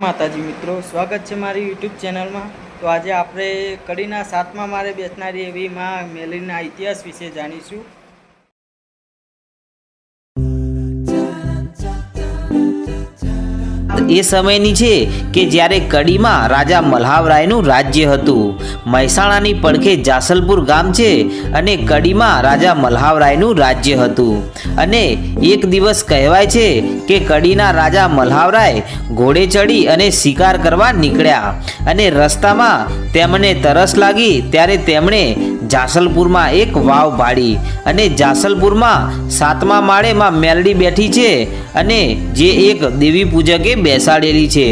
માતાજી મિત્રો, સ્વાગત છે મારી યુટ્યુબ ચેનલમાં. તો આજે આપણે કડીના સાતમા મારે બેસનારી એવી માં મેલીના ઇતિહાસ વિશે જાણીશું. એ સમયની છે કે જ્યારે કડીમાં રાજા મલ્હાવરાયનું રાજ્ય હતું. મહેસાણાની પડખે જાસલપુર ગામ છે અને કડીમાં રાજા મલ્હાવરાયનું રાજ્ય હતું. અને એક દિવસ કહેવાય છે કે કડીના રાજા મલ્હાવરાય ઘોડે ચડી અને શિકાર કરવા નીકળ્યા. અને રસ્તામાં તેમને તરસ લાગી, ત્યારે તેમણે જાસલપુરમાં એક વાવ પાડી અને જાસલપુરમાં સાતમા માળેમાં મેલડી બેઠી છે અને જે એક દેવી પૂજકે બેસાડેલી છે.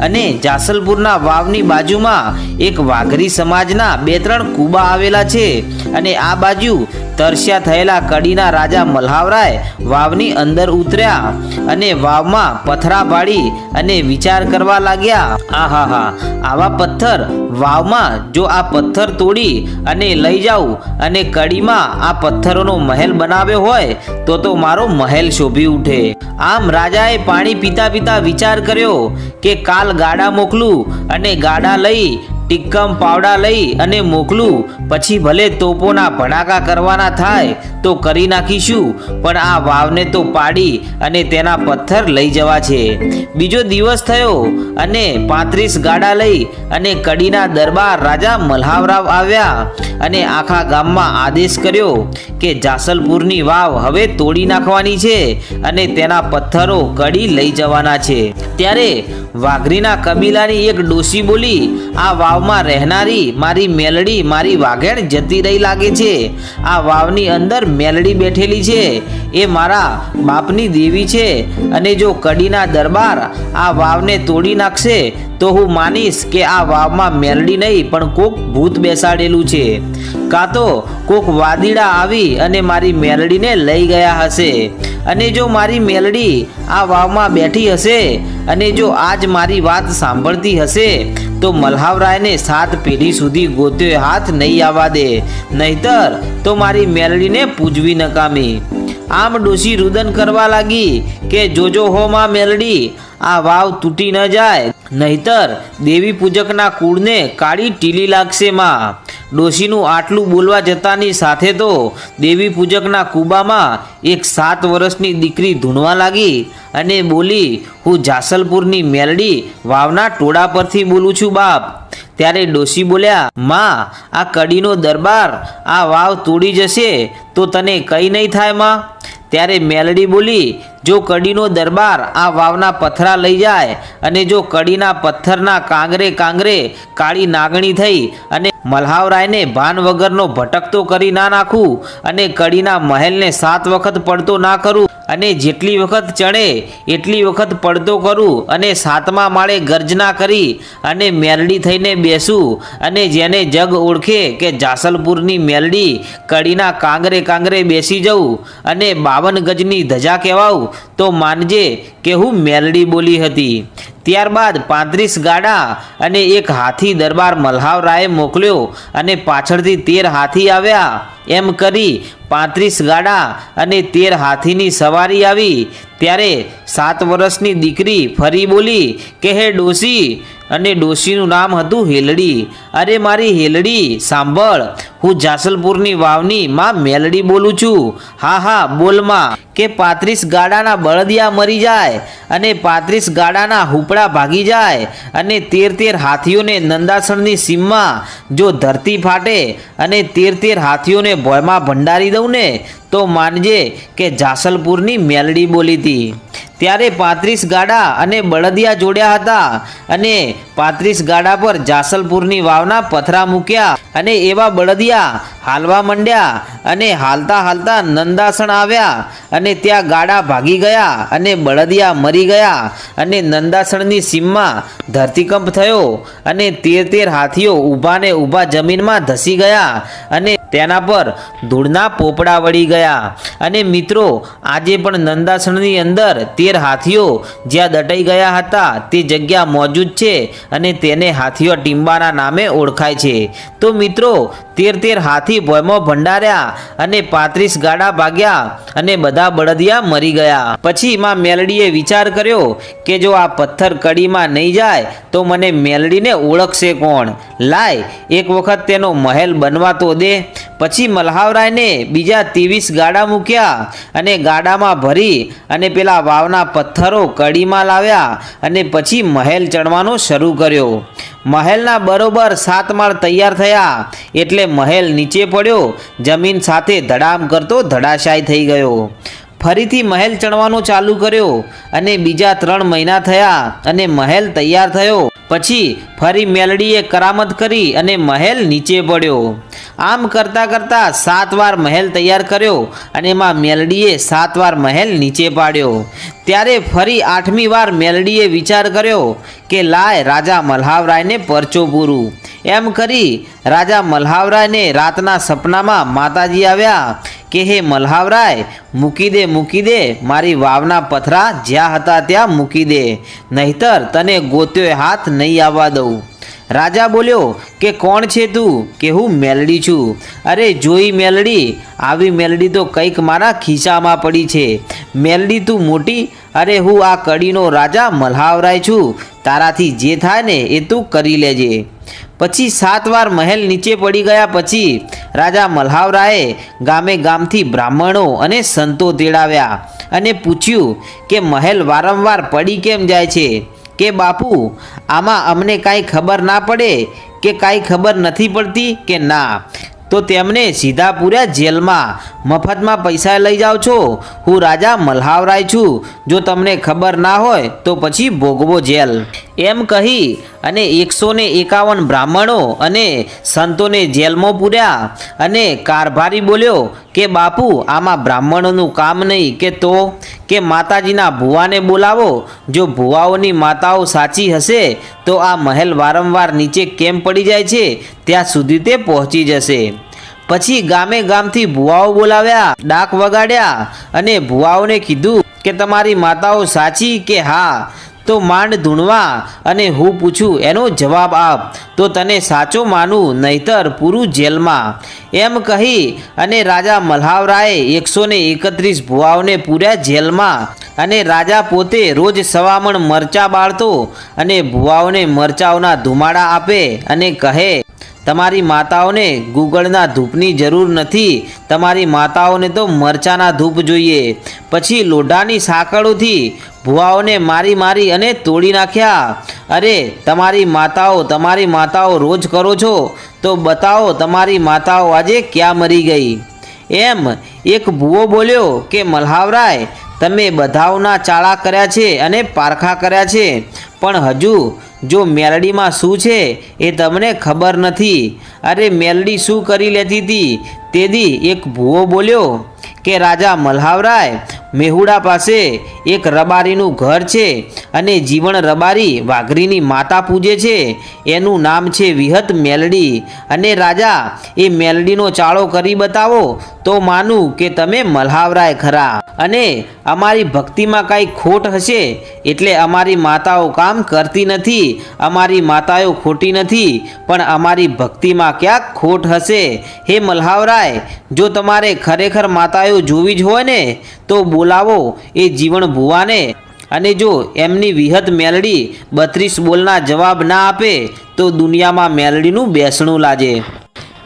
અને જાસલપુરના વાવની બાજુમાં એક વાઘરી સમાજના બે ત્રણ કૂબા આવેલા છે અને આ બાજુ તરસ્યા થયેલા કડીના રાજા મલ્હાવરાય વાવની અંદર ઉતર્યા અને વાવમાં પથરા પાડી અને વિચાર કરવા લાગ્યા આહા હા આવા પથ્થર વાવમાં જો આ પથ્થર તોડી અને લઈ જાઉં અને કડીમાં આ પથ્થરોનો મહેલ બનાવ્યો હોય, તો તો મારો મહેલ શોભી ઉઠે. આમ રાજાએ પાણી પીતા પીતા વિચાર કર્યો કે કાલ ગાડા મોકલું અને ગાડા લઈ ટિક્કમ પાવડા લઈ અને મોકલું. પછી ભલે તોપોના ભણાકા કરવાના થાય, તો કરી નાખીશું. પણ આ વાવને તો પાડી અને તેના પથ્થર લઈ જવા છે. બીજો દિવસ થયો અને પાંત્રીસ ગાડા લઈ અને કડીના દરબાર રાજા મલ્હાવરાવ આવ્યા અને આખા ગામમાં આદેશ કર્યો કે જાસલપુરની વાવ હવે તોડી નાખવાની છે અને તેના પથ્થરો કડી લઈ જવાના છે. ત્યારે વાઘરીના કબીલાની એક ડોસી બોલી, આ વાવમાં રહેનારી મારી મેલડી મારી વાઘેણ જતી રહી લાગે છે. આ વાવની અંદર મેલડી બેઠેલી છે. એ મારા બાપની દેવી છે અને જો કડીના દરબાર આ વાવને તોડી નાખશે, તો હું માનીશ કે આ વાવમાં મેલડી નહીં, પણ કોક ભૂત બેસાડેલું છે. કાં તો કોક વાદીડા આવી અને મારી મેલડીને લઈ ગયા હશે. અને જો મારી મેલડી આ વાવમાં બેઠી હશે અને જો આજ મારી વાત સાંભળતી હશે, તો મલ્હાવરાયને સાત પેઢી સુધી ગોત્યો હાથ નહીં આવવા દે. નહીતર તો મારી મેલડીને પૂજવી નકામી. આમ ડોશી રુદન કરવા લાગી કે, જોજો હો માં મેલડી આ વાવ તૂટી ન જાય. નહીતર દેવી પૂજકના કુળને કાળી ટીલી લાગશે માં. ડોશીનું આટલું બોલવા જતાની સાથે તો દેવી પૂજકના કૂબામાં એક સાત વર્ષની દીકરી ધૂણવા લાગી અને બોલી, હું જાસલપુરની મેલડી વાવના ટોળા પરથી બોલું છું બાપ. ત્યારે ડોશી બોલ્યા, માં, આ કડીનો દરબાર આ વાવ તોડી જશે તો તને કંઈ નહીં થાયમાં. ત્યારે મેલડી બોલી, જો કડીનો દરબાર આ વાવના પથરા લઈ જાય અને જો કડીના પથ્થરના કાંગરે કાંગરે કાળી નાગણી થઈ અને મલ્હાવરાયને ભાન વગરનો ભટકતો કરી ના નાખું અને કડીના મહેલને સાત વખત પડતો ના કરું અને જેટલી વખત ચડે, એટલી વખત પડતો કરું અને સાતમા માળે ગર્જના કરી અને મેલડી થઈને બેસું અને જેને જગ ઓળખે કે જાસલપુરની મેલડી કડીના કાંગરે કાંગરે બેસી જવું અને બાવન ગજની ધજા કહેવાઉં તો માનજે કે હું મેલડી બોલી હતી. ત્યારબાદ પાંત્રીસ ગાડા અને એક હાથી દરબાર મલ્હાવરાએ મોકલ્યો અને પાછળથી તેર હાથી આવ્યા. એમ કરી પાંત્રીસ ગાડા અને તેર હાથીની સવારી આવી. ત્યારે સાત વર્ષની દીકરી ફરી બોલી કે, હે ડોસી અને ડોશીનું નામ હતું હેલડી. અરે મારી હેલડી, સાંભળ, હું જાસલપુરની વાવની માં મેલડી બોલું છું. હા હા બોલમાં કે પાંત્રીસ ગાડાના બળદિયા મરી જાય અને પાંત્રીસ ગાડાના હુપડા ભાગી જાય અને તેર તેર હાથીઓને નંદાસણની સીમમાં જો ધરતી ફાટે અને તેર તેર હાથીઓને ભોયમાં ભંડારી દઉં ને, તો માનજે કે જાસલપુરની મેલડી બોલી હતી. ત્યારે પાંત્રીસ ગાડા અને બળદિયા જોડ્યા હતા અને પાંત્રીસ ગાડા પર જાસલપુરની વાવના પથરા મૂક્યા અને એવા બળદિયા હાલવા માંડ્યા અને હાલતા હાલતા નંદાસણ આવ્યા અને ત્યાં ગાડા ભાગી ગયા અને બળદિયા મરી ગયા અને નંદાસણની સીમમાં ધરતીકંપ થયો અને તેર તેર હાથીઓ ઊભા ને ઊભા જમીનમાં ધસી ગયા અને તેના પર ધૂળના પોપડા વળી ગયા. અને મિત્રો, આજે પણ નંદાસણની અંદર તેર હાથીઓ જ્યાં દટાઈ ગયા હતા, તે જગ્યા મોજૂદ છે અને તેને હાથીઓ ટીંબાના નામે ઓળખાય છે. તો મિત્રો તેર તેર હાથી ભોયમો ભંડાર્યા અને પાંત્રીસ ગાડા ભાગ્યા અને બધા બળદિયા મરી ગયા. પછી માં મેલડીએ વિચાર કર્યો કે જો આ પથ્થર કડીમાં નહીં જાય, તો મને મેલડીને ઓળખશે કોણ? લાય, એક વખત તેનો મહેલ બનવા તો દે. પછી મલ્હાવરાયને બીજા ત્રેવીસ ગાડા મૂક્યા અને ગાડામાં ભરી અને પેલા વાવના પથ્થરો કડીમાં લાવ્યા અને પછી મહેલ ચડવાનો શરૂ કર્યો. મહેલના બરોબર સાત માળ તૈયાર થયા. એટલે મહેલ નીચે પડ્યો. જમીન સાથે ધડામ કરતો ધડાશાય થઈ ગયો. ફરીથી મહેલ ચડવાનો ચાલુ કર્યો અને બીજા ત્રણ મહિના થયા અને મહેલ તૈયાર થયો. પછી ફરી મેલડીએ કરામત કરી અને મહેલ નીચે પડ્યો આમ કરતાં કરતાં સાત વાર મહેલ તૈયાર કર્યો અને એમાં મેલડીએ સાત વાર મહેલ નીચે પાડ્યો. ત્યારે ફરી આઠમી વાર મેલડીએ વિચાર કર્યો કે લાય રાજા મલ્હાવરાયને પરચો પૂરું. એમ કરી રાજા મલ્હાવરાયને રાતના સપનામાં માતાજી આવ્યા કે હે મલ્હાવરાય, મૂકી દે મૂકી દે, મારી વાવના પથરા જ્યાં હતા ત્યાં મૂકી દે, નહીતર તને ગોત્યો હાથ નહીં આવવા દઉં. રાજા બોલ્યો, કે કોણ છે તું? કે હું મેલડી છું. અરે જોઈ મેલડી, આવી મેલડી તો કંઈક મારા ખિસ્સામાં પડી છે. મેલડી તું મોટી અરે હું આ કડીનો રાજા મલ્હાવરાય છું. તારાથી જે થાય ને એ તું કરી લેજે. પછી સાત વાર મહેલ નીચે પડી ગયા પછી રાજા મલ્હાવરાએ ગામે ગામથી બ્રાહ્મણો અને સંતો તેડાવ્યા અને પૂછ્યું કે મહેલ વારંવાર પડી કેમ જાય છે? કે બાપુ, આમાં અમને કાંઈ ખબર ના પડે? કે કાંઈ ખબર નથી પડતી કે ના? તો તેમને સીધા પૂર્યા જેલમાં. મફતમાં પૈસા લઈ જાઓ છો. હું રાજા મલ્હાવરાય છું. જો તમને ખબર ના હોય, તો પછી ભોગવો જેલ. એમ કહી અને એકસો ને એકાવન બ્રાહ્મણો અને સંતોને જેલમાં પૂર્યા અને કારભારી બોલ્યો કે, બાપુ, આમાં બ્રાહ્મણોનું કામ નહીં કે તો? કે માતાજીના ભુવાને બોલાવો? જો ભુવાઓની માતાઓ સાચી હશે, તો આ મહેલ વારંવાર નીચે કેમ પડી જાય છે? ત્યાં સુધી તે પહોંચી જશે. પછી ગામે ગામથી ભુવાઓ બોલાવ્યા, ડાક વગાડ્યા અને ભુવાઓને કીધું કે, તમારી માતાઓ સાચી કે હા? તો માંડ ધૂણવા અને હું પૂછું, એનો જવાબ આપ. તો તને સાચો માનું, નહીતર પૂરું જેલમાં. એમ કહી અને રાજા મલ્હાવરાએ એકસો ને એકત્રીસ ભુવાઓને પૂર્યા જેલમાં અને રાજા પોતે રોજ સવામણ મરચા બાળતો અને ભુવાઓને મરચાઓના ધુમાડા આપે અને કહે તમારી માતાઓને ગુગળના ધૂપની જરૂર નથી. તમારી માતાઓને તો મરચાના ધૂપ જોઈએ. પછી લોઢાની સાંકળોથી ભુવાઓને મારી મારી અને તોડી નાખ્યા. અરે, તમારી માતાઓ તમારી માતાઓ રોજ કરો છો? તો બતાવો તમારી માતાઓ આજે ક્યાં મરી ગઈ? એમ એક ભૂવો બોલ્યો કે, મલ્હાવરાય, તમે બધાઓના ચાળા કર્યા છે અને પારખા કર્યા છે. પણ હજુ, જો મેલડીમાં શું છે એ તમને ખબર નથી. અરે મેલડી શું કરી લેતી હતી તેદી એક ભૂવો બોલ્યો કે, રાજા મલ્હાવરાય મેહુડા પાસે એક રબારીનું ઘર છે અને જીવણ રબારી વાઘરીની માતા પૂજે છે. એનું નામ છે વિહત મેલડી અને રાજા, એ મેલડીનો ચાળો કરી બતાવો તો માનું કે તમે મલ્હાવરાય ખરા. અને અમારી ભક્તિમાં કાંઈ ખોટ હશે એટલે અમારી માતાઓ કામ કરતી નથી, અમારી માતાઓ ખોટી નથી, પણ અમારી ભક્તિમાં ક્યાંક ખોટ હશે. હે મલ્હાવરાય, જો તમારે ખરેખર માતાઓ જોવી જ હોય ને, તો બોલાવો એ જીવણ ભુવાને. અને જો એમની વિહત મેલડી બત્રીસ બોલના જવાબ ના આપે, તો દુનિયામાં મેલડીનું બેસણું લાજે.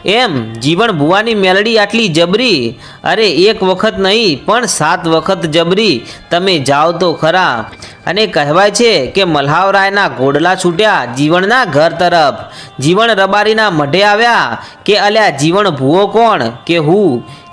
એમ જીવણ ભુવાની મેલડી આટલી જબરી, અરે એક વખત નહીં, પણ સાત વખત જબરી, તમે જાઓ તો ખરા. અને કહેવાય છે કે મલ્હાવરાયના ઘોડલા છૂટ્યા જીવણના ઘર તરફ. જીવણ રબારીના મઢે આવ્યા કે અલ્યા જીવણ ભૂવો કોણ? કે હું?